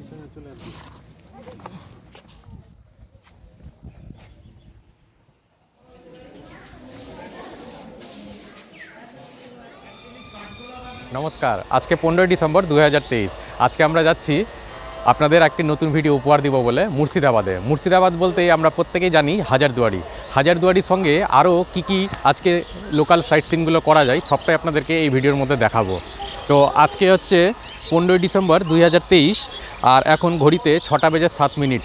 পিছনে চলে আসবি। নমস্কার, আজকে পনেরোই ডিসেম্বর দু হাজার তেইশ। আজকে আমরা যাচ্ছি আপনাদের একটি নতুন ভিডিও উপহার দিব বলে মুর্শিদাবাদে। মুর্শিদাবাদ বলতেই আমরা প্রত্যেকেই জানি হাজারদুয়ারি। হাজারদুয়ারির সঙ্গে আরও কি কি আজকে লোকাল সাইট সিনগুলো করা যায়, সবটাই আপনাদেরকে এই ভিডিওর মধ্যে দেখাবো। তো আজকে হচ্ছে পনেরোই ডিসেম্বর দুই হাজার তেইশ আর এখন ঘড়িতে ছটা বেজে সাত মিনিট।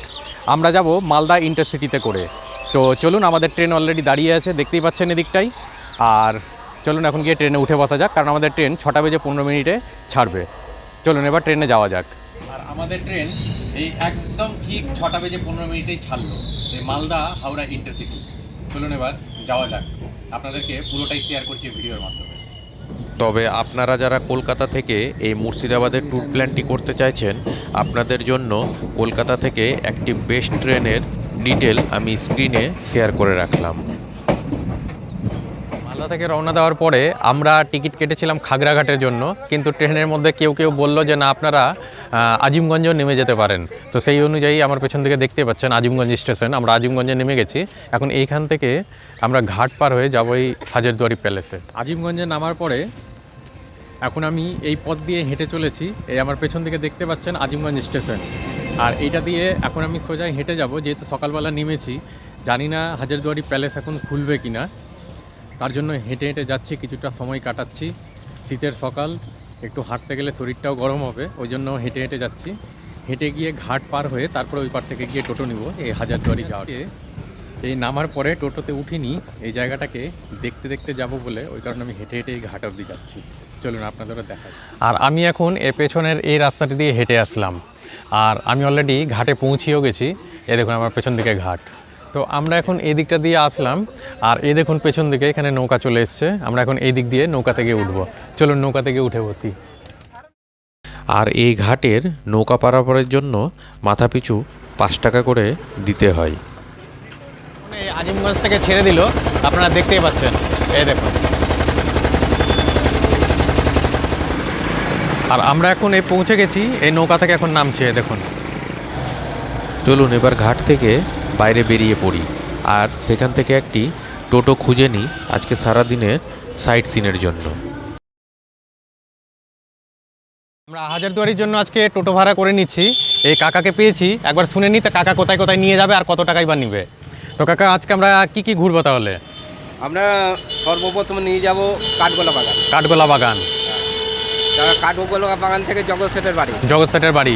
আমরা যাব মালদা ইন্টারসিটিতে করে। তো চলুন, আমাদের ট্রেন অলরেডি দাঁড়িয়ে আছে, দেখতেই পাচ্ছেন এদিকটাই। আর চলুন এখন গিয়ে ট্রেনে উঠে বসা যাক, কারণ আমাদের ট্রেন ছটা বেজে পনেরো মিনিটে ছাড়বে। চলুন, এবার ট্রেনে যাওয়া যাক। আর আমাদের ট্রেন এই একদম ঠিক ছটা বেজে পনেরো মিনিটেই ছাড়লো এই মালদা হাওড়া ইন্টারসিটি। চলুন এবার যাওয়া যাক। আপনাদেরকে পুরোটাই শেয়ার করছি ভিডিওর মাধ্যমে। তবে আপনারা যারা কলকাতা থেকে এই মুর্শিদাবাদের ট্যুর প্ল্যানটি করতে চাইছেন, আপনাদের জন্য কলকাতা থেকে একটি বেস্ট ট্রেনের ডিটেল আমি স্ক্রিনে শেয়ার করে রাখলাম। মালদা থেকে রওনা দেওয়ার পরে আমরা টিকিট কেটেছিলাম খাগড়াঘাটের জন্য, কিন্তু ট্রেনের মধ্যে কেউ কেউ বলল যে না, আপনারা আজিমগঞ্জও নেমে যেতে পারেন। তো সেই অনুযায়ী আমার পেছন থেকে দেখতে পাচ্ছেন আজিমগঞ্জ স্টেশন, আমরা আজিমগঞ্জে নেমে গেছি। এখন এইখান থেকে আমরা ঘাট পার হয়ে যাব এই হাজারদুয়ারি প্যালেসে। আজিমগঞ্জে নামার পরে এখন আমি এই পথ দিয়ে হেঁটে চলেছি, এই আমার পেছন থেকে দেখতে পাচ্ছেন আজিমগঞ্জ স্টেশন। আর এইটা দিয়ে এখন আমি সোজা হেঁটে যাব, যেহেতু সকালবেলা নেমেছি, জানি না হাজারদুয়ারি প্যালেস এখন খুলবে কি না তার জন্য হেঁটে হেঁটে যাচ্ছি কিছুটা সময় কাটাচ্ছি। শীতের সকাল একটু হাঁটতে গেলে শরীরটাও গরম হবে ওই জন্য হেঁটে হেঁটে যাচ্ছি। হেঁটে গিয়ে ঘাট পার হয়ে তারপরে ওই পার থেকে গিয়ে টোটো নিব এই হাজারদুয়ারি যাওয়ার। এই নামার পরে টোটোতে উঠিনি এই জায়গাটাকে দেখতে দেখতে যাব বলে ওই কারণে আমি হেঁটে হেঁটে এই ঘাট অবধি যাচ্ছি। চলুন আপনাদেরও দেখাই। আর আমি এখন এ পেছনের এই রাস্তাটি দিয়ে হেঁটে আসলাম। আর আমি অলরেডি ঘাটে পৌঁছেও গেছি। এ দেখুন আমার পেছন দিকে ঘাট। তো আমরা এখন এই দিকটা দিয়ে আসলাম আর এই দেখুন পেছন দিকে এখানে নৌকা চলে এসছে। আমরা এখন এই দিক দিয়ে নৌকা থেকে উঠবো। চলুন নৌকা থেকে উঠে বসি। আর এই ঘাটের নৌকা পারাপারের জন্য মাথাপিছু পাঁচ টাকা করে দিতে হয়। এই আজিমগঞ্জ থেকে ছেড়ে দিল আপনারা দেখতেই পাচ্ছেন। এই দেখুন। আর আমরা এখন এই পৌঁছে গেছি এই নৌকা থেকে এখন নামছে দেখুন। চলুন এবার ঘাট থেকে বাইরে বেরিয়ে পড়ি। আর সেখান থেকে একটি টোটো খুঁজে নিই আজকে সারাদিনের সাইট সিনের জন্য। আমরা হাজারদুয়ারির জন্য আজকে টোটো ভাড়া করে নিচ্ছি। এই কাকাকে পেয়েছি একবার শুনে নিই তা কাকা কোথায় কোথায় নিয়ে যাবে আর কত টাকাই বা নিবে। তো কাকা আজকে আমরা কি কি ঘুরবো তাহলে? আমরা সর্বপ্রথম নিয়ে যাব কাঠগোলা বাগান। কাঠগোলা বাগান। কাঠগোলা বাগান থেকে জগৎ সেটের বাড়ি। জগৎ সেটের বাড়ি।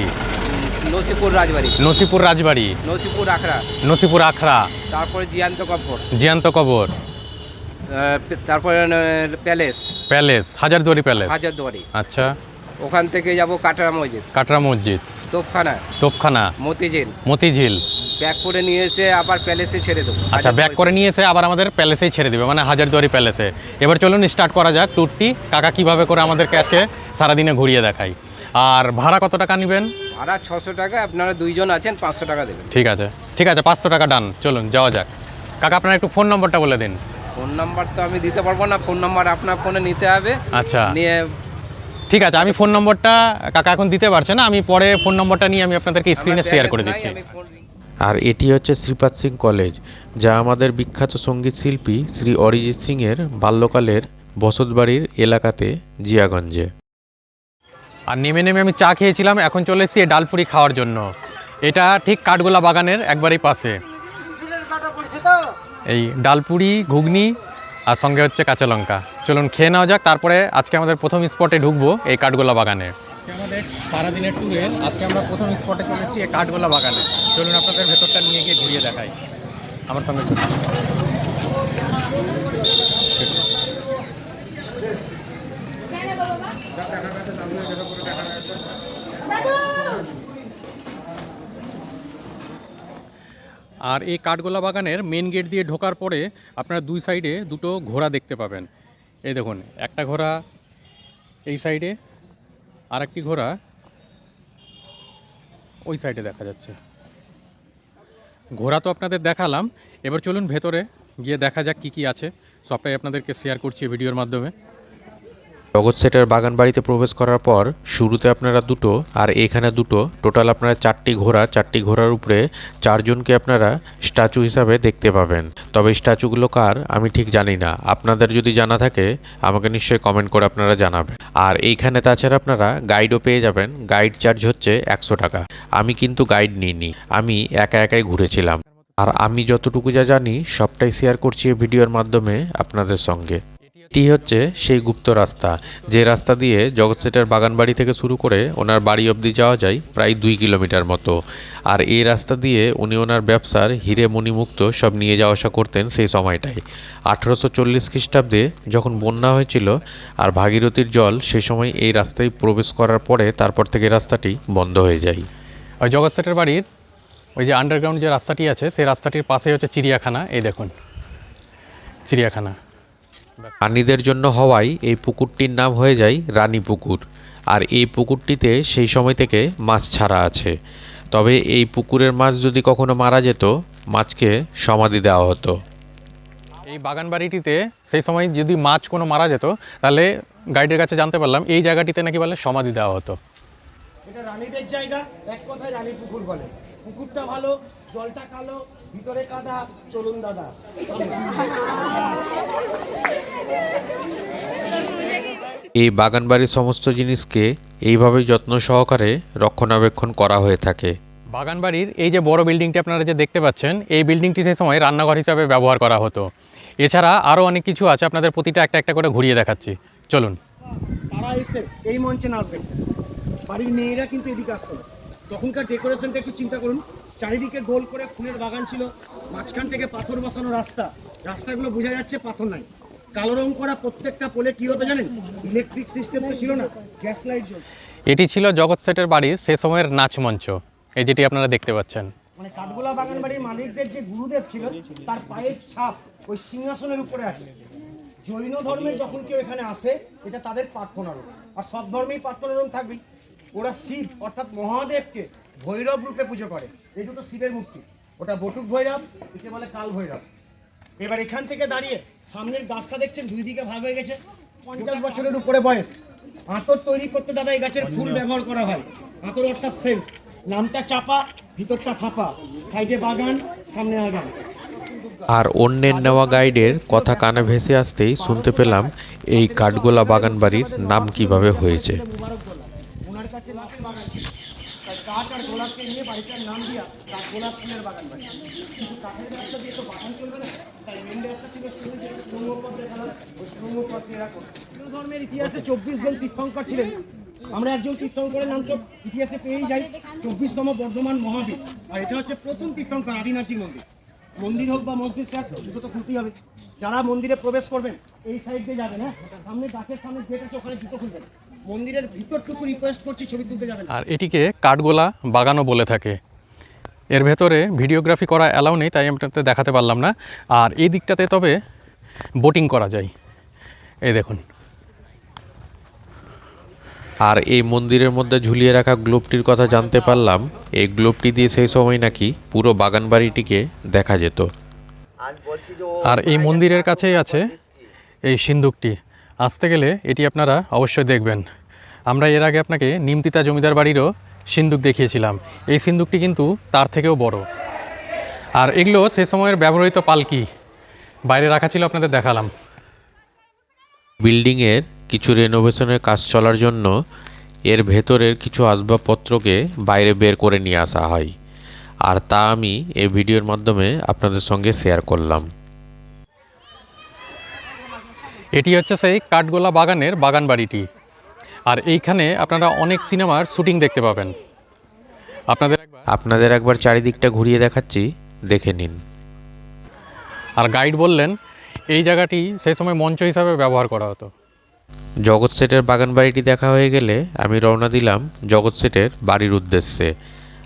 নসিপুর রাজবাড়ি। নসিপুর রাজবাড়ি। নসিপুর আখড়া। নসিপুর আখড়া। তারপরে জিয়ান্ত কব্বর জিয়ান্ত কবর। তারপরে palace. Palace Hazarduari palace. Hazarduari. আচ্ছা। ওখান থেকে যাব কাটরা মসজিদ। কাটরা মসজিদ। তোপখানা। তোপখানা। মতিঝিল। মতিঝিল। ব্যাক করে নিয়ে এসে আবার প্যালেসে ছেড়ে দেবো। আচ্ছা ব্যাক করে নিয়ে এসে আবার আমাদের প্যালেসেই ছেড়ে দেবে মানে হাজারদুয়ারি প্যালেসে। এবার চলুন স্টার্ট করা যাক ট্যুরটি কাকা কীভাবে করে আমাদেরকে আজকে সারাদিনে ঘুরিয়ে দেখাই আর ভাড়া কত টাকা নেবেন? ভাড়া ছশো টাকা আপনারা দুইজন আছেন পাঁচশো টাকা দেবেন। ঠিক আছে। ঠিক আছে পাঁচশো টাকা ডান। চলুন যাওয়া যাক। কাকা আপনার একটু ফোন নম্বরটা বলে দিন। ফোন নাম্বার তো আমি দিতে পারব না ফোন নাম্বার আপনার ফোনে নিতে হবে। আচ্ছা। নিয়ে ঠিক আছে আমি ফোন নম্বরটা কাকা এখন দিতে পারছে না আমি পরে ফোন নম্বরটা নিয়ে আমি আপনাদেরকে স্ক্রিনে শেয়ার করে দিচ্ছি। আর এটি হচ্ছে শ্রীপাদ সিং কলেজ যা আমাদের বিখ্যাত সংগীত শিল্পী শ্রী অরিজিৎ সিংয়ের বাল্যকালের বসতবাড়ির এলাকাতে জিয়াগঞ্জে। আর নেমে নেমে আমি চা খেয়েছিলাম, এখন চলে এসেছি ডালপুরি খাওয়ার জন্য। এটা ঠিক কাঠগোলা বাগানের একবারই পাশে। এই ডালপুরি, ঘুগনি আর সঙ্গে হচ্ছে কাঁচা লঙ্কা। চলুন খেয়ে নেওয়া যাক, তারপরে আজকে আমাদের প্রথম স্পটে ঢুকবো এই কাঠগোলা বাগানে। আমাদের সারাদিনের ট্যুরে আজকে আমরা প্রথম স্পটে চলে এসেছি এই কাঠগোলা বাগানে। চলুন আপনাদের ভেতরটা নিয়ে গিয়ে ঘুরিয়ে দেখাই। আমার সঙ্গে আর এই কাঠগোলা বাগানের মেন গেট দিয়ে ঢোকার পরে আপনারা দুই সাইডে দুটো ঘোড়া দেখতে পাবেন। এই দেখুন, একটা ঘোড়া এই সাইডে আর একটি ঘোড়া ওই সাইডে দেখা যাচ্ছে। ঘোড়া তো আপনাদের দেখালাম, এবার চলুন ভেতরে গিয়ে দেখা যাক কী কী আছে। সবটাই আপনাদেরকে শেয়ার করছি ভিডিওর মাধ্যমে। জগৎ সেটের বাগান বাড়িতে প্রবেশ করার পর শুরুতে আপনারা দুটো আর এখানে দুটো। টোটাল আপনারা চারটি ঘোড়া, চারটি ঘোড়ার উপরে চারজনকে আপনারা স্ট্যাচু হিসাবে দেখতে পাবেন। তবে স্ট্যাচুগুলো কার আমি ঠিক জানি না। আপনাদের যদি জানা থাকে, আমাকে নিশ্চয়ই কমেন্ট করে আপনারা জানাবেন। আর এইখানে তাছাড়া আপনারা গাইডও পেয়ে যাবেন। গাইড চার্জ হচ্ছে একশো টাকা। আমি কিন্তু গাইড নিইনি। আমি একা একাই ঘুরেছিলাম। আর আমি যতটুকু যা জানি, সবটাই শেয়ার করছি ভিডিওর মাধ্যমে আপনাদের সঙ্গে। এটি হচ্ছে সেই গুপ্ত রাস্তা। যে রাস্তা দিয়ে জগৎ সেটের বাগান বাড়ি থেকে শুরু করে ওনার বাড়ি অবধি যাওয়া যায় প্রায় দুই কিলোমিটার মতো। আর এই রাস্তা দিয়ে উনি ওনার ব্যবসার হিরে মণিমুক্ত সব নিয়ে যাওয়া আসা করতেন সেই সময়টায়। আঠেরোশো চল্লিশ খ্রিস্টাব্দে যখন বন্যা হয়েছিল আর ভাগীরথীর জল সে সময় এই রাস্তায় প্রবেশ করার পরে তারপর থেকে রাস্তাটি বন্ধ হয়ে যায়। ওই জগৎ সেটের বাড়ির ওই যে আন্ডারগ্রাউন্ড যে রাস্তাটি আছে, সেই রাস্তাটির পাশেই হচ্ছে চিড়িয়াখানা। এই দেখুন, চিড়িয়াখানা। প্রাণীদের জন্য হওয়ায় এই পুকুরটির নাম হয়ে যায় রানী পুকুর। আর এই পুকুরটিতে সেই সময় থেকে মাছ ছাড়া আছে। তবে এই পুকুরের মাছ যদি কখনো মারা যেত মাছকে সমাধি দেওয়া হতো। এই বাগান বাড়িটিতে সেই সময় যদি মাছ কোনো মারা যেত তাহলে গাইডের কাছে জানতে পারলাম এই জায়গাটিতে নাকি বলে সমাধি দেওয়া হতো। এটা রানীদের জায়গা এক কথায় রানী পুকুর বলে। পুকুরটা ভালো জলটা কালো ভিতরে কাদা চলুন দাদা। এই বাগানবাড়ির সমস্ত জিনিসকে এইভাবে যত্ন সহকারে রক্ষণাবেক্ষণ করা হয়ে থাকে। বাগান বাড়ির এই যে বড় বিল্ডিংটি আপনারা যে দেখতে পাচ্ছেন এই বিল্ডিংটি সেই সময় রান্নাঘর হিসাবে ব্যবহার করা হতো। এছাড়া আরও অনেক কিছু আছে আপনাদের প্রতিটা একটা একটা করে ঘুরিয়ে দেখাচ্ছি। চলুন। তারা এসে এই মঞ্চে নাচ দেখতে। বাড়ির মেয়েরা কিন্তু এদিকে আসতো না। তখনকার ডেকোরেশনটা একটু চিন্তা করুন। চারিদিকে গোল করে ফুলের বাগান ছিল। মাঝখান থেকে পাথর বসানো রাস্তা। রাস্তাগুলো বোঝা যাচ্ছে পাথর নাই। কালো রং করা প্রত্যেকটা পোলে কি হতো জানেন? ইলেকট্রিক সিস্টেম তো ছিল না। গ্যাস লাইট এটি ছিল জগৎ সেটের বাড়ির সে সময়ের নাচ মঞ্চ। এই যেটি আপনারা দেখতে পাচ্ছেন। মানে কাঠগোলা বাগান বাড়ির মালিকদের যে গুরুদেব ছিল তার পায়ের ছাপ ওই সিংহাসনের উপরে আছে। জৈন ধর্মের যখন কেউ এখানে আসে এটা তাদের প্রার্থনা রূপ আর সব ধর্মেই প্রার্থনা রূপ থাকবেই। ওরা শিব অর্থাৎ মহাদেবকে ভৈরব রূপে পুজো করে। এই দুটো শিবের মূর্তি। ওটা বটুক ভৈরব একে বলে কাল ভৈরব। এবার এখান থেকে দাঁড়িয়ে সামনের গাছটা দেখছেন দুই দিকে ভাগ হয়ে গেছে। পঞ্চাশ বছরের উপরে বয়স। আতর তৈরি করতে দাদা এই গাছের ফুল ব্যবহার করা হয়। আতর অর্থাৎ সেন্ট নামটা চাপা ভিতরটা ফাঁপা। সাইডে বাগান সামনে আগান আর অন্যের নেওয়া গাইডের কথা কানে ভেসে আসতেই শুনতে পেলাম এই কাঠগোলা বাগান বাড়ির নাম কীভাবে হয়েছে। ওনার কাছে বাগান। কাঠ আর গোলাপকে নিয়ে বাড়িটার নাম দিয়া কাঠ গোলাপ ফুলের বাগান বাড়ি কিন্তু কাঠের ব্যবসা দিয়ে তো বাগান চলবে না, তাই মেন ব্যবসা দেখানো, ওই ধর্মের ইতিহাসে চব্বিশ জন তীর্থঙ্কর ছিলেন। আমরা একজন তীর্থঙ্করের নাম তো ইতিহাসে পেয়েই যাই, চব্বিশতম বর্ধমান মহাবীর। আর এটা হচ্ছে প্রথম তীর্থঙ্কর আদিনাথজি মন্দির। মন্দির হোক বা মসজিদ, স্যার জুতো তো খুলতেই হবে। যারা মন্দিরে প্রবেশ করবেন, এই সাইড দিয়ে যাবেন হ্যাঁ? সামনে গাছের সামনে গেট আছে, ওখানে জুতো খুলবেন। মন্দিরের ভিতরটুকু রিকোয়েস্ট করছি ছবি তুলতে যাবেন আর এটিকে কাঠগোলা বাগানও বলে থাকে। এর ভেতরে ভিডিওগ্রাফি করা অ্যালাউ নেই তাই আমি আপনাদের দেখাতে পারলাম না। আর এই দিকটাতে তবে বোটিং করা যায়। এই দেখুন। আর এই মন্দিরের মধ্যে ঝুলিয়ে রাখা গ্লোবটির কথা জানতে পারলাম। এই গ্লোবটি দিয়ে সেই সময় নাকি পুরো বাগান বাড়িটিকে দেখা যেত। আর এই মন্দিরের কাছেই আছে এই সিন্দুকটি আসতে গেলে এটি আপনারা অবশ্যই দেখবেন। আমরা এর আগে আপনাকে নিমতিতা জমিদার বাড়িরও সিন্দুক দেখিয়েছিলাম। এই সিন্দুকটি কিন্তু তার থেকেও বড়। আর এগুলো সে সময়ের ব্যবহৃত পালকি। বাইরে রাখা ছিল আপনাদের দেখালাম। বিল্ডিংয়ের কিছু রেনোভেশনের কাজ চলার জন্য এর ভেতরের কিছু আসবাবপত্রকে বাইরে বের করে নিয়ে আসা হয়। আর তা আমি এই ভিডিওর মাধ্যমে আপনাদের সঙ্গে শেয়ার করলাম। এটি হচ্ছে সেই কাঠগোলা বাগানের বাগান বাড়িটি। আর এইখানে আপনারা অনেক সিনেমার শুটিং দেখতে পাবেন। আপনাদের একবার আপনাদের একবার চারিদিকটা ঘুরিয়ে দেখাচ্ছি দেখে নিন। আর গাইড বললেন এই জায়গাটি সেই সময় মঞ্চ হিসাবে ব্যবহার করা হতো। জগৎ সেটের বাগান বাড়িটি দেখা হয়ে গেলে আমি রওনা দিলাম জগৎ সেটের বাড়ির উদ্দেশ্যে।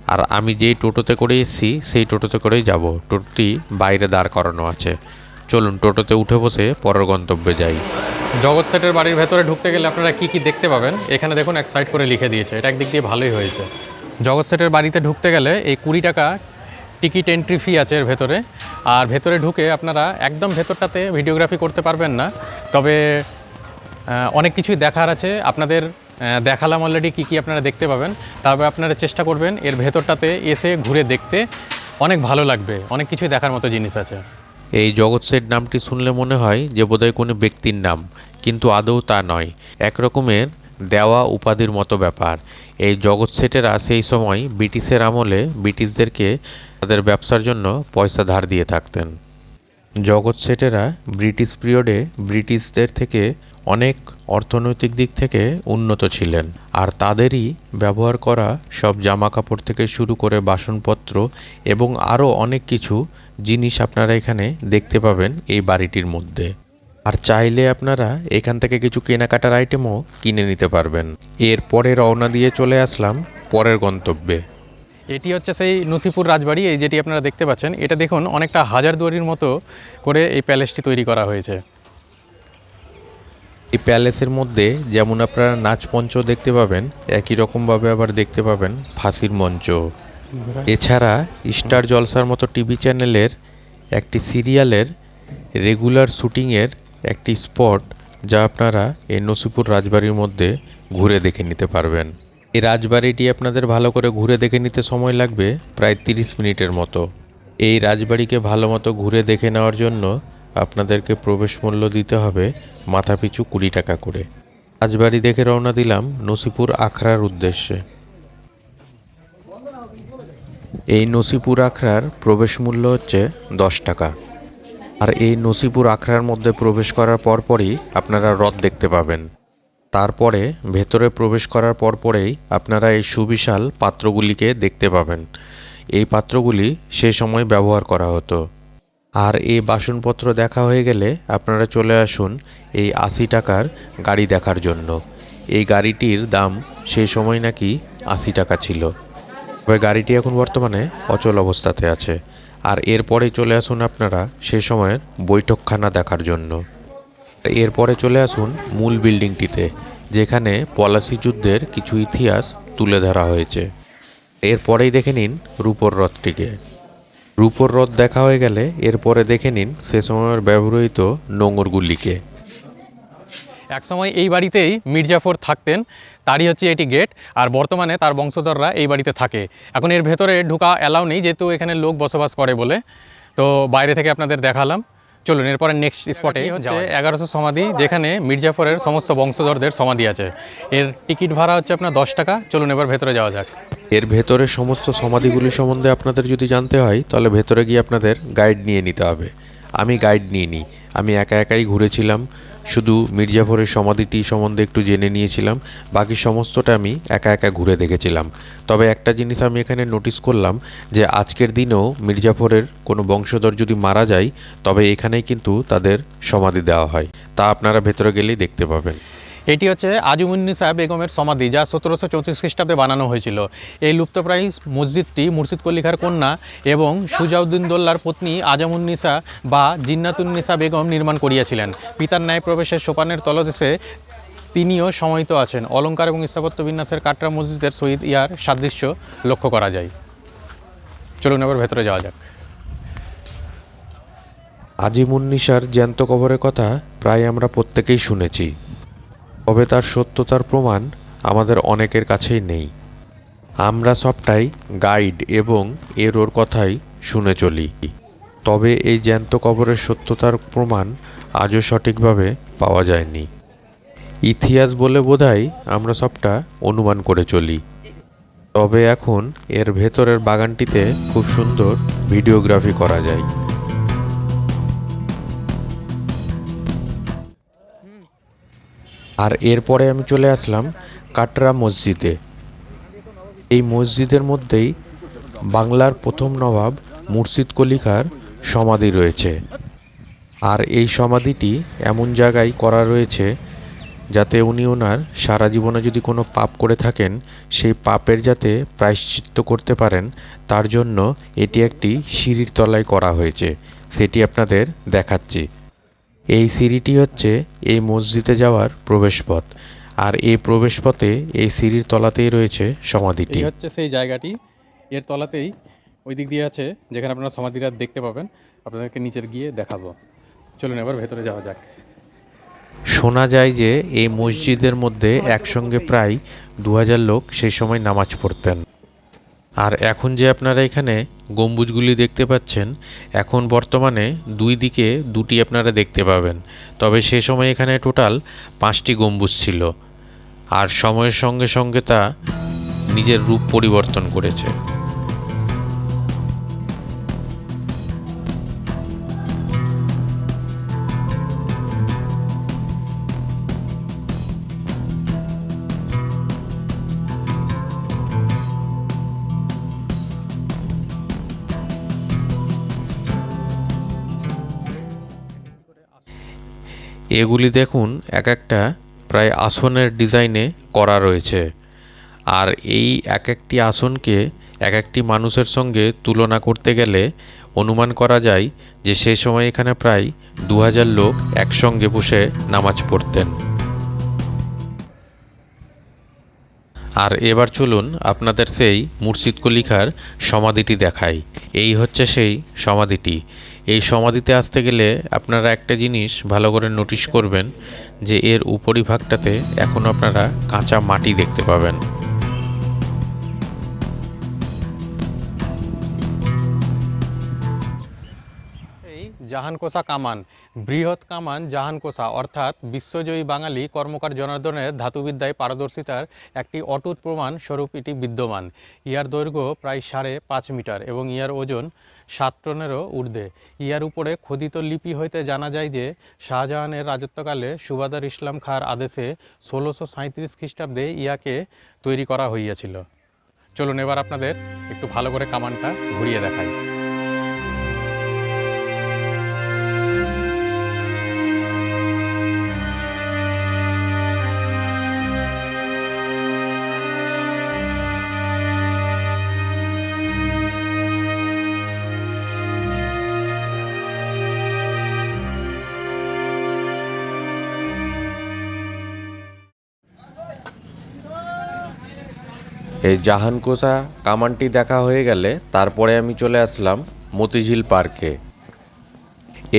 আর আমি যেই টোটোতে করে এসেছি সেই টোটোতে করেই যাব। টোটোটি বাইরে দাঁড় করানো আছে। চলুন, টোটোতে উঠে বসে পরের গন্তব্যে যাই। জগৎ সেটের বাড়ির ভেতরে ঢুকতে গেলে আপনারা কি কি দেখতে পাবেন? এখানে দেখুন এক সাইড করে লিখে দিয়েছে। এটা একদিক দিয়ে ভালোই হয়েছে। জগৎ সেটের বাড়িতে ঢুকতে গেলে এই কুড়ি টাকা টিকিট এন্ট্রি ফি আছে এর ভেতরে। আর ভেতরে ঢুকে আপনারা একদম ভেতরটাতে ভিডিওগ্রাফি করতে পারবেন না। তবে অনেক কিছুই দেখার আছে। আপনাদের দেখালাম অলরেডি কী কী আপনারা দেখতে পাবেন। তারপরে আপনারা চেষ্টা করবেন এর ভেতরটাতে এসে ঘুরে দেখতে। অনেক ভালো লাগবে। অনেক কিছুই দেখার মতো জিনিস আছে। এই জগৎ সেট নামটি শুনলে মনে হয় যে বোধহয় কোনো ব্যক্তির নাম, কিন্তু আদৌ তা নয়। এক রকমের দেওয়া উপাধির মতো ব্যাপার। এই জগৎ সেটেরা সেই সময় ব্রিটিশের আমলে ব্রিটিশদেরকে তাদের ব্যবসার জন্য পয়সা ধার দিয়ে থাকতেন। জগৎ সেটেরা ব্রিটিশ পিরিয়ডে ব্রিটিশদের থেকে অনেক অর্থনৈতিক দিক থেকে উন্নত ছিলেন, আর তাদেরই ব্যবহার করা সব জামা কাপড় থেকে শুরু করে বাসনপত্র এবং আরও অনেক কিছু জিনিস আপনারা এখানে দেখতে পাবেন এই বাড়িটির মধ্যে। আর চাইলে আপনারা এখান থেকে কিছু কেনাকাটার আইটেমও কিনে নিতে পারবেন। এরপরে রওনা দিয়ে চলে আসলাম পরের গন্তব্যে। এটি হচ্ছে সেই নসিপুর রাজবাড়ি এই যেটি আপনারা দেখতে পাচ্ছেন। এটা দেখুন অনেকটা হাজার দুয়ারির মতো করে এই প্যালেসটি তৈরি করা হয়েছে। এই প্যালেসের মধ্যে যেমন আপনারা নাচ মঞ্চ দেখতে পাবেন একই রকমভাবে আবার দেখতে পাবেন ফাঁসির মঞ্চ। এছাড়া স্টার জলসার মতো টিভি চ্যানেলের একটি সিরিয়ালের রেগুলার শুটিংয়ের একটি স্পট যা আপনারা এই নসিপুর রাজবাড়ির মধ্যে ঘুরে দেখে নিতে পারবেন। এই রাজবাড়িটি আপনাদের ভালো করে ঘুরে দেখে নিতে সময় লাগবে প্রায় তিরিশ মিনিটের মতো। এই রাজবাড়িকে ভালো মতো ঘুরে দেখে নেওয়ার জন্য আপনাদেরকে প্রবেশ মূল্য দিতে হবে মাথাপিছু কুড়ি টাকা করে। রাজবাড়ি দেখে রওনা দিলাম নসিপুর আখড়ার উদ্দেশ্যে। এই নসিপুর আখড়ার প্রবেশ মূল্য হচ্ছে দশ টাকা। আর এই নসিপুর আখড়ার মধ্যে প্রবেশ করার পরপরই আপনারা হ্রদ দেখতে পাবেন। তারপরে ভেতরে প্রবেশ করার পরপরেই আপনারা এই সুবিশাল পাত্রগুলিকে দেখতে পাবেন। এই পাত্রগুলি সে সময় ব্যবহার করা হতো। আর এই বাসনপত্র দেখা হয়ে গেলে আপনারা চলে আসুন এই আশি টাকার গাড়ি দেখার জন্য। এই গাড়িটির দাম সে সময় নাকি আশি টাকা ছিল। তবে গাড়িটি এখন বর্তমানে অচল অবস্থাতে আছে। আর এরপরে চলে আসুন আপনারা সে সময়ের বৈঠকখানা দেখার জন্য। এরপরে চলে আসুন মূল বিল্ডিংটিতে, যেখানে পলাশি যুদ্ধের কিছু ইতিহাস তুলে ধরা হয়েছে। এরপরেই দেখে নিন রূপর রথটিকে রূপর রথ দেখা হয়ে গেলে এরপরে দেখে নিন সে সময়ের ব্যবহৃত নোঙরগুলিকে। একসময় এই বাড়িতেই মির্জাফর থাকতেন তারই হচ্ছে এটি গেট আর বর্তমানে তার বংশধররা এই বাড়িতে থাকে। এখন এর ভেতরে ঢোকা অ্যালাউ নেই যেহেতু এখানে লোক বসবাস করে বলে। তো বাইরে থেকে আপনাদের দেখালাম। চলুন এরপরে নেক্সট স্পটে হচ্ছে? এগারোশো সমাধি যেখানে মির্জাফরের সমস্ত বংশধরদের সমাধি আছে। এর টিকিট ভাড়া হচ্ছে আপনার দশ টাকা। চলুন এবার ভেতরে যাওয়া যাক। এর ভেতরে সমস্ত সমাধিগুলি সম্বন্ধে আপনাদের যদি জানতে হয় তাহলে ভেতরে গিয়ে আপনাদের গাইড নিয়ে নিতে হবে। আমি গাইড নিয়ে নিই আমি একা একাই ঘুরেছিলাম। শুধু মির্জাফরের সমাধিটি সম্বন্ধে একটু জেনে নিয়েছিলাম, বাকি সমস্তটা আমি একা একা ঘুরে দেখেছিলাম। তবে একটা জিনিস আমি এখানে নোটিস করলাম যে আজকের দিনেও মির্জাফরের কোনো বংশধর যদি মারা যায়, তবে এখানেই কিন্তু তাদের সমাধি দেওয়া হয়। তা আপনারা ভেতরে গেলেই দেখতে পাবেন। এটি হচ্ছে আজমুন্নিসা বেগমের সমাধি, যা সতেরোশো চৌত্রিশ খ্রিস্টাব্দে বানানো হয়েছিল। এই লুপ্তপ্রায় মসজিদটি মুর্শিদ কল্লিখার কন্যা এবং সুজাউদ্দিন দোল্লার পত্নী আজমুন্নিসা বা জিন্নাতুন্নিসা বেগম নির্মাণ করিয়াছিলেন। পিতার ন্যায় প্রবেশের সোপানের তলদেশে তিনিও সমাহিত আছেন। অলঙ্কার এবং স্থাপত্য বিন্যাসের কাটরা মসজিদের শহীদ ইয়ার সাদৃশ্য লক্ষ্য করা যায়। চলুন এবার ভেতরে যাওয়া যাক। আজিমুন্নিসার জ্যান্ত কবরের কথা প্রায় আমরা প্রত্যেকেই শুনেছি। তবে তার সত্যতার প্রমাণ আমাদের অনেকের কাছেই নেই। আমরা সবটাই গাইড এবং এর ওর কথাই শুনে চলি। তবে এই জ্যান্ত কবরের সত্যতার প্রমাণ আজও সঠিকভাবে পাওয়া যায়নি। ইতিহাস বলে বোধহয় আমরা সবটা অনুমান করে চলি। তবে এখন এর ভেতরের বাগানটিতে খুব সুন্দর ভিডিওগ্রাফি করা যায়। আর এরপরে আমি চলে আসলাম কাটরা মসজিদে। এই মসজিদের মধ্যেই বাংলার প্রথম নবাব মুর্শিদ কলিকার সমাধি রয়েছে। আর এই সমাধিটি এমন জায়গায় করা রয়েছে যাতে উনি ওনার সারা জীবনে যদি কোনো পাপ করে থাকেন, সেই পাপের যাতে প্রায়শ্চিত্ত করতে পারেন, তার জন্য এটি একটি সিঁড়ির তলায় করা হয়েছে। সেটি আপনাদের দেখাচ্ছি। এই সিঁড়িটি হচ্ছে এই মসজিদে যাওয়ার প্রবেশপথ। আর এই প্রবেশপথে এই সিঁড়ির তলাতেই রয়েছে সমাধিটি। হচ্ছে সেই জায়গাটি। এর তলাতেই ওই দিক দিয়ে আছে যেখানে আপনারা সমাধিটা দেখতে পাবেন। আপনাদেরকে নিচের গিয়ে দেখাবো। চলুন এবার ভেতরে যাওয়া যাক। শোনা যায় যে এই মসজিদের মধ্যে একসঙ্গে প্রায় দু হাজার লোক সেই সময় নামাজ পড়তেন। আর এখন যে আপনারা এখানে গম্বুজগুলি দেখতে পাচ্ছেন, এখন বর্তমানে দুই দিকে দুটি আপনারা দেখতে পাবেন। তবে সে সময় এখানে টোটাল পাঁচটি গম্বুজ ছিল। আর সময়ের সঙ্গে সঙ্গে তা নিজের রূপ পরিবর্তন করেছে। এগুলি দেখুন এক একটা প্রায় আসনের ডিজাইনে করা রয়েছে। আর এই এক একটি আসনকে এক একটি মানুষের সঙ্গে তুলনা করতে গেলে অনুমান করা যায় যে সে সময় এখানে প্রায় দু হাজার লোক একসঙ্গে বসে নামাজ পড়তেন। আর এবার চলুন আপনাদের সেই মুর্শিদ কলিখার সমাধিটি দেখাই। এই হচ্ছে সেই সমাধিটি। এই সমাধিতে আসতে গেলে আপনারা একটা জিনিস ভালো করে নোটিশ করবেন যে এর উপরিভাগটাতে এখন আপনারা কাঁচা মাটি দেখতে পাবেন। জাহানকোষা কামান, বৃহৎ কামান জাহানকোষা, অর্থাৎ বিশ্বজয়ী বাঙালি কর্মকার জনার্দনের ধাতুবিদ্যায় পারদর্শিতার একটি অটুট প্রমাণ স্বরূপ এটি বিদ্যমান। ইয়ার দৈর্ঘ্য প্রায় সাড়ে পাঁচ মিটার এবং ইয়ার ওজন সাত টনেরও ঊর্ধ্বে। ইয়ার উপরে খোদিত লিপি হইতে জানা যায় যে, শাহজাহানের রাজত্বকালে সুবাদার ইসলাম খাঁর আদেশে ষোলোশো সাঁত্রিশ খ্রিস্টাব্দে ইয়াকে তৈরি করা হইয়াছিল। চলুন এবার আপনাদের একটু ভালো করে কামানটা ঘুরিয়ে দেখাই। এই জাহানকোষা কামানটি দেখা হয়ে গেলে তারপরে আমি চলে আসলাম মতিঝিল পার্কে।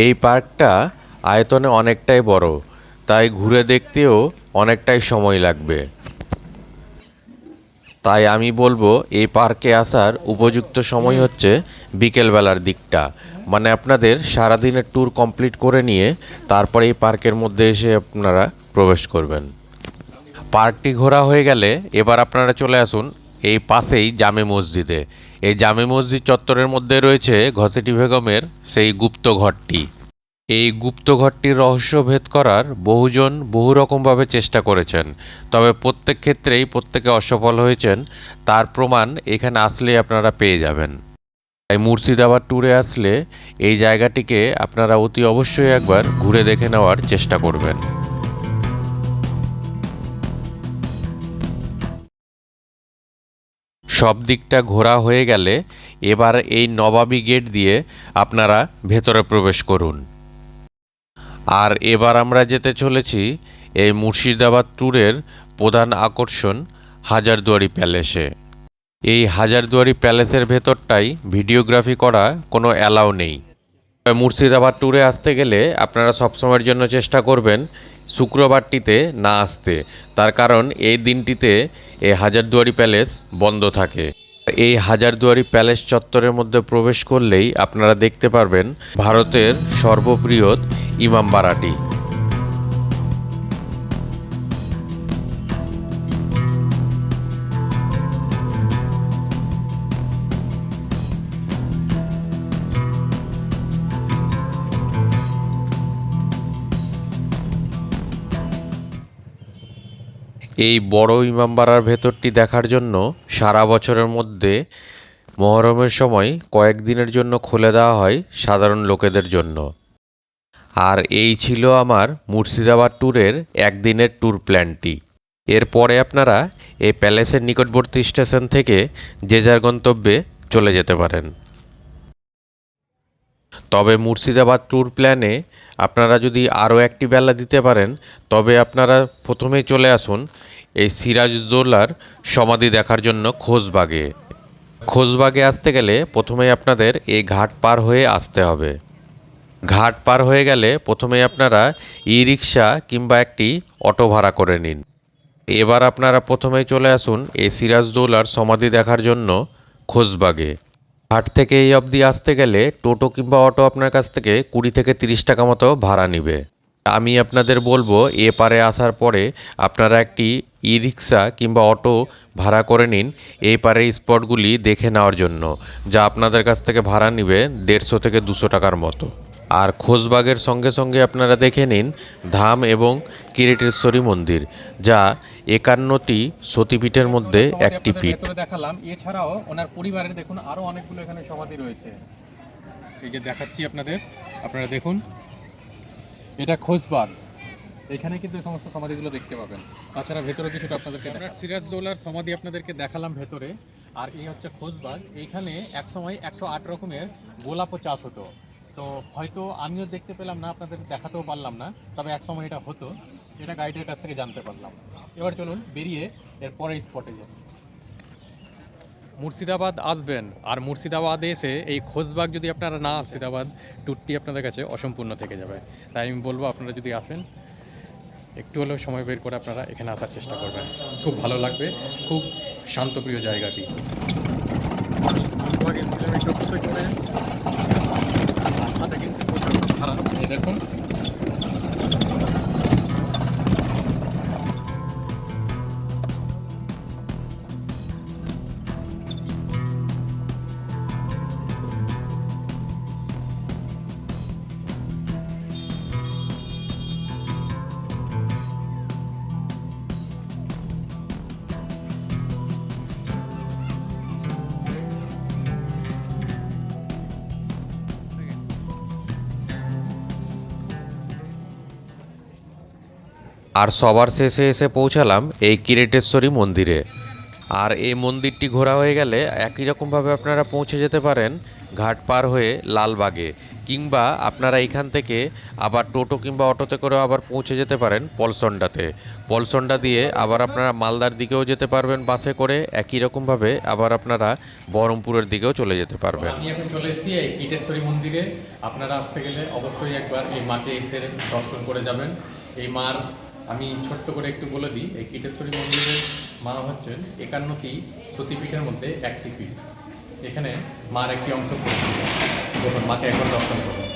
এই পার্কটা আয়তনে অনেকটাই বড়, তাই ঘুরে দেখতেও অনেকটাই সময় লাগবে। তাই আমি বলব, এই পার্কে আসার উপযুক্ত সময় হচ্ছে বিকেলবেলার দিকটা। মানে আপনাদের সারাদিনের ট্যুর কমপ্লিট করে নিয়ে তারপরে এই পার্কের মধ্যে এসে আপনারা প্রবেশ করবেন। পার্কটি ঘোরা হয়ে গেলে এবার আপনারা চলে আসুন এই পাশেই জামে মসজিদে। এই জামে মসজিদ চত্বরের মধ্যে রয়েছে ঘসেটি বেগমের সেই গুপ্ত ঘরটি। এই গুপ্ত ঘরটির রহস্য ভেদ করার বহুজন বহু রকমভাবে চেষ্টা করেছেন। তবে প্রত্যেক ক্ষেত্রেই প্রত্যেকে অসফল হয়েছেন, তার প্রমাণ এখানে আসলেই আপনারা পেয়ে যাবেন। তাই মুর্শিদাবাদ ট্যুরে আসলে এই জায়গাটিকে আপনারা অতি অবশ্যই একবার ঘুরে দেখে নেওয়ার চেষ্টা করবেন। সব দিকটা ঘোরা হয়ে গেলে এবার এই নবাবী গেট দিয়ে আপনারা ভেতরে প্রবেশ করুন। আর এবার আমরা যেতে চলেছি এই মুর্শিদাবাদ ট্যুরের প্রধান আকর্ষণ হাজারদুয়ারি প্যালেসে। এই হাজারদুয়ারি প্যালেসের ভেতরটাই ভিডিওগ্রাফি করা কোনো অ্যালাউ নেই। মুর্শিদাবাদ ট্যুরে আসতে গেলে আপনারা সবসময়ের জন্য চেষ্টা করবেন শুক্রবারটিতে না আসতে। তার কারণ এই দিনটিতে এ হাজারদুয়ারি প্যালেস বন্ধ থাকে। এই হাজারদুয়ারি প্যালেস চত্বরের মধ্যে প্রবেশ করলেই আপনারা দেখতে পারবেন ভারতের সর্বপ্রিয় ইমাম ইমামবাড়াটি এই বড় ইমামবাড়ার ভেতরটি দেখার জন্য সারা বছরের মধ্যে মহরমের সময় কয়েকদিনের জন্য খুলে দেওয়া হয় সাধারণ লোকেদের জন্য। আর এই ছিল আমার মুর্শিদাবাদ ট্যুরের একদিনের ট্যুর প্ল্যানটি। এরপরে আপনারা এই প্যালেসের নিকটবর্তী স্টেশন থেকে যে যার গন্তব্যে চলে যেতে পারেন। তবে মুর্শিদাবাদ ট্যুর প্ল্যানে আপনারা যদি আরও একটি বেলা দিতে পারেন, তবে আপনারা প্রথমেই চলে আসুন এই সিরাজউদ্দৌলার সমাধি দেখার জন্য খোঁজবাগে খোঁজবাগে আসতে গেলে প্রথমেই আপনাদের এই ঘাট পার হয়ে আসতে হবে। ঘাট পার হয়ে গেলে প্রথমে আপনারা ই রিক্সা কিংবা একটি অটো ভাড়া করে নিন। এবার আপনারা প্রথমেই চলে আসুন এই সিরাজদৌলার সমাধি দেখার জন্য খোঁজবাগে হাট থেকে এই অবধি আসতে গেলে টোটো কিংবা অটো আপনার কাছ থেকে কুড়ি থেকে তিরিশ টাকা মতো ভাড়া নিবে। আমি আপনাদের বলব এ পারে আসার পরে আপনারা একটি ই রিক্সা কিংবা অটো ভাড়া করে নিন এই পারে স্পটগুলি দেখে নেওয়ার জন্য, যা আপনাদের কাছ থেকে ভাড়া নিবে দেড়শো থেকে দুশো টাকার মতো। আর খোঁজবাগের সঙ্গে সঙ্গে আপনারা দেখে নিন ধাম এবং কিরিটেশ্বরী মন্দির, যা একান্নটি সতীপীঠের মধ্যে একটি পীঠ। ভেতরে দেখালাম। এছাড়াও ওনার পরিবারের দেখুন আরও অনেকগুলো এখানে সমাধি রয়েছে। এই যে দেখাচ্ছি আপনাদের। আপনারা দেখুন এটা খোঁজবার। এখানে কিন্তু এই সমস্ত সমাধিগুলো দেখতে পাবেন। তাছাড়া ভেতরে কিছুটা আপনাদেরকে আমরা সিরাজদৌলার সমাধি আপনাদেরকে দেখালাম ভেতরে। আর এই হচ্ছে খোঁজবাগ এইখানে একসময় একশো আট রকমের গোলাপও চাষ হতো। তো হয়তো আমিও দেখতে পেলাম না আপনাদের দেখাতেও পারলাম না তবে একসময় এটা হতো। এটা গাইডের কাছ থেকে জানতে পারলাম। এবার চলুন বেরিয়ে এর পরের স্পটে যাই। মুর্শিদাবাদ আসবেন, আর মুর্শিদাবাদে এসে এই খোঁজবাগ যদি আপনারা না মুর্শিদাবাদ ট্যুরটি আপনাদের কাছে অসম্পূর্ণ থেকে যাবে। তাই আমি বলব, আপনারা যদি আসেন, একটু হলেও সময় বের করে আপনারা এখানে আসার চেষ্টা করবেন। খুব ভালো লাগবে, খুব শান্তপ্রিয় জায়গাটি। আর সবার শেষে এসে পৌঁছালাম এই কিরেটেশ্বরী মন্দিরে। আর এই মন্দিরটি ঘোরা হয়ে গেলে একই রকমভাবে আপনারা পৌঁছে যেতে পারেন ঘাট পার হয়ে লালবাগে, কিংবা আপনারা এইখান থেকে আবার টোটো কিংবা অটোতে করেও আবার পৌঁছে যেতে পারেন পলসন্ডাতে। পলসন্ডা দিয়ে আবার আপনারা মালদার দিকেও যেতে পারবেন বাসে করে, একই রকমভাবে আবার আপনারা বহরমপুরের দিকেও চলে যেতে পারবেন। আমি এখন চলে এসেছি এই কীটেশ্বরী মন্দিরে। আপনারা আসতে গেলে অবশ্যই একবার এই মাকে এসে দর্শন করে যাবেন। এই মার আমি ছোট্ট করে একটু বলে দিই, এই কীটেশ্বরী মন্দিরের মা হচ্ছেন একান্নটি সতীপীঠের মধ্যে একটি পীঠ। এখানে মার একটি অংশ যখন মাকে এখন দর্শন করবেন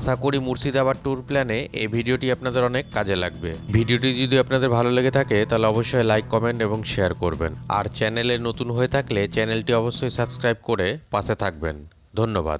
আশা করি মুর্শিদাবাদ ট্যুর প্ল্যানে এই ভিডিওটি আপনাদের অনেক কাজে লাগবে। ভিডিওটি যদি আপনাদের ভালো লেগে থাকে, তাহলে অবশ্যই লাইক, কমেন্ট এবং শেয়ার করবেন। আর চ্যানেলে নতুন হয়ে থাকলে চ্যানেলটি অবশ্যই সাবস্ক্রাইব করে পাশে থাকবেন। ধন্যবাদ।